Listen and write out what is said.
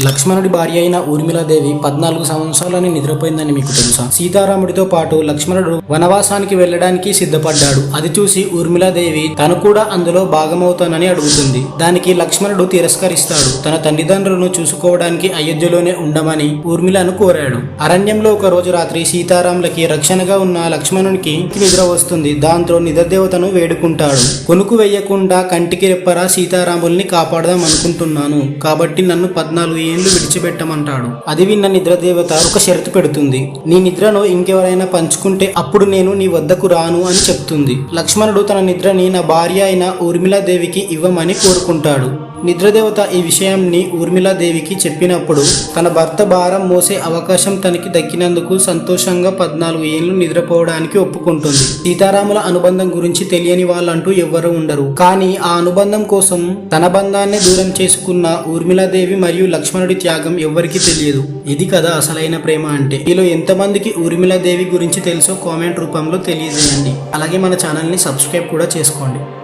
లక్ష్మణుడి భార్య అయిన ఊర్మిళాదేవి పద్నాలుగు సంవత్సరాలని నిద్రపోయిందని మీకు తెలుసా? సీతారాముడితో పాటు లక్ష్మణుడు వనవాసానికి వెళ్ళడానికి సిద్ధపడ్డాడు. అది చూసి ఊర్మిళాదేవి తను కూడా అందులో భాగమవుతానని అడుగుతుంది. దానికి లక్ష్మణుడు తిరస్కరిస్తాడు. తన తల్లిదండ్రులను చూసుకోవడానికి అయోధ్యలోనే ఉండమని ఊర్మిళను కోరాడు. అరణ్యంలో ఒక రోజు రాత్రి సీతారాములకి రక్షణగా ఉన్న లక్ష్మణునికి నిద్ర వస్తుంది. దాంతో నిద్రదేవతను వేడుకుంటాడు. కొనుకు వెయ్యకుండా కంటికి రెప్పరా సీతారాముల్ని కాపాడదాం అనుకుంటున్నాను. కాబట్టి నన్ను పద్నాలుగు ఏళ్ళు విడిచిపెట్టమంటాడు? అది విన్న నిద్రదేవత ఒక షరతు పెడుతుంది. నీ నిద్రను ఇంకెవరైనా పంచుకుంటే అప్పుడు నేను నీ వద్దకు రాను అని చెప్తుంది. లక్ష్మణుడు తన నిద్రని నా భార్య అయిన ఊర్మిళాదేవికి ఇవ్వమని కోరుకుంటాడు. నిద్రదేవత ఈ విషయాన్ని ఊర్మిళాదేవికి చెప్పినప్పుడు తన భర్త భారం మోసే అవకాశం తనకి దక్కినందుకు సంతోషంగా పద్నాలుగు ఏళ్ళు నిద్రపోవడానికి ఒప్పుకుంటుంది. సీతారాముల అనుబంధం గురించి తెలియని వాళ్ళంటూ ఎవ్వరూ ఉండరు. కానీ ఆ అనుబంధం కోసం తన బంధాన్ని దూరం చేసుకున్న ఊర్మిళాదేవి మరియు లక్ష్మణుడి త్యాగం ఎవ్వరికీ తెలియదు. ఇది కదా అసలైన ప్రేమ అంటే. మీలో ఎంతమందికి ఊర్మిళాదేవి గురించి తెలుసో కామెంట్ రూపంలో తెలియజేయండి. అలాగే మన ఛానల్ని సబ్స్క్రైబ్ కూడా చేసుకోండి.